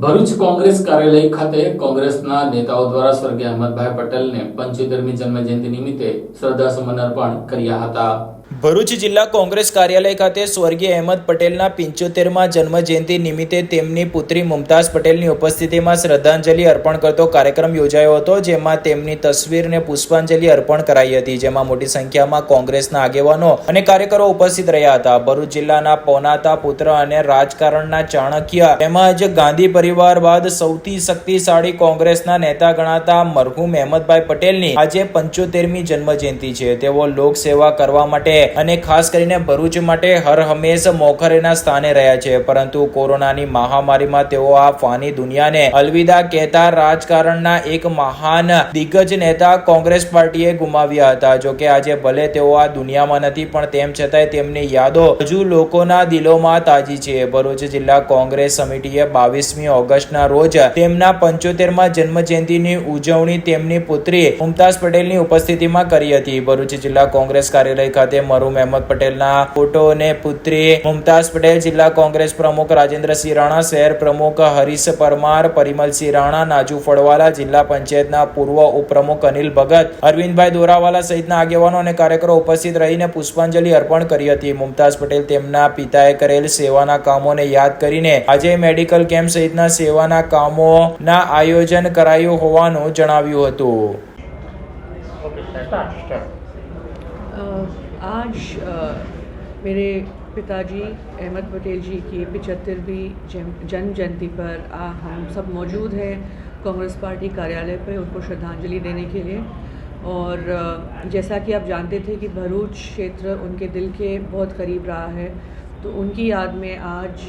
ભરૂચ કોંગ્રેસ કાર્યાલય ખાતે કોંગ્રેસના નેતાઓ દ્વારા સ્વર્ગીય અહેમદભાઈ પટેલને પંચોતેરમી જન્મજયંતિ નિમિત્તે શ્રદ્ધાસુમન અર્પણ કર્યા હતા. ભરૂચ જિલ્લા કોંગ્રેસ કાર્યાલય ખાતે સ્વર્ગીય અહેમદ પટેલના પિંચોતેરમાં જન્મજયંતિ નિમિત્તે તેમની પુત્રી મુમતાઝ પટેલની ઉપસ્થિતિમાં શ્રદ્ધાંજલિ અર્પણ કરતો કાર્યક્રમ યોજાયો હતો, જેમાં તેમની તસવીરને પુષ્પાંજલિ અર્પણ કરાઈ હતી, જેમાં મોટી સંખ્યામાં કોંગ્રેસના આગેવાનો અને કાર્યકરો ઉપસ્થિત રહ્યા હતા. ભરૂચ જિલ્લાના પોનાતા પુત્ર અને રાજકારણના ચાણક્ય તેમજ ગાંધી પરિવાર બાદ સૌથી શક્તિશાળી કોંગ્રેસના નેતા ગણાતા મરહુમ અહેમદભાઈ પટેલની આજે પંચોતેરમી જન્મજયંતિ છે. તેઓ લોકસેવા કરવા માટે અને ખાસ કરીને ભરૂચ માટે હર હંમેશ મોખરેના સ્થાને રહ્યા છે. પરંતુ કોરોનાની મહામારીમાં તેઓ આ ફાની દુનિયાને અલવિદા કહેતા રાજકારણના એક મહાન દિગ્ગજ નેતા કોંગ્રેસ પાર્ટીએ ગુમાવ્યા હતા. જોકે આજે ભલે તેઓ આ દુનિયામાં નથી, પણ તેમ છતાંય તેમની યાદો હજુ લોકોના દિલોમાં તાજી છે. ભરૂચ જિલ્લા કોંગ્રેસ સમિતિએ બાવીસમી ઓગસ્ટના રોજ તેમના પંચોતેરમાં જન્મજયંતિની ઉજવણી તેમની પુત્રી મુમતાઝ પટેલની ઉપસ્થિતિમાં કરી હતી. ભરૂચ જિલ્લા કોંગ્રેસ કાર્યાલય ખાતે મરુમ અહેમદ પટેલના ફોટો અને પુત્રી મુમતાઝ પટેલ જિલ્લા કોંગ્રેસ પ્રમુખ રાજેન્દ્રસિંહ રાણા, શહેર પ્રમુખ હરીશ પરમાર પરિમલસિંહ રાણા, નાજુ ફળવાલા જિલ્લા પંચાયતના પૂર્વ ઉપપ્રમુખ અનિલ ભગત, અરવિંદભાઈ દોરાવાલા સહિતના આગેવાનો અને કાર્યકરો ઉપસ્થિત રહીને પુષ્પાંજલિ અર્પણ કરી હતી. મુમતાઝ પટેલ તેમના પિતાએ કરેલ સેવાના કામોને યાદ કરીને આજે મેડિકલ કેમ્પ સહિતના સેવાના કામોના આયોજન કરાયું હોવાનું જણાવ્યું હતું. आज मेरे पिताजी अहमद पटेल जी की पिचहत्तरवीं जन्म जयंती पर आ, हम सब मौजूद हैं कांग्रेस पार्टी कार्यालय पर उनको श्रद्धांजलि देने के लिए। और जैसा कि आप जानते थे कि भरूच क्षेत्र उनके दिल के बहुत करीब रहा है तो उनकी याद में आज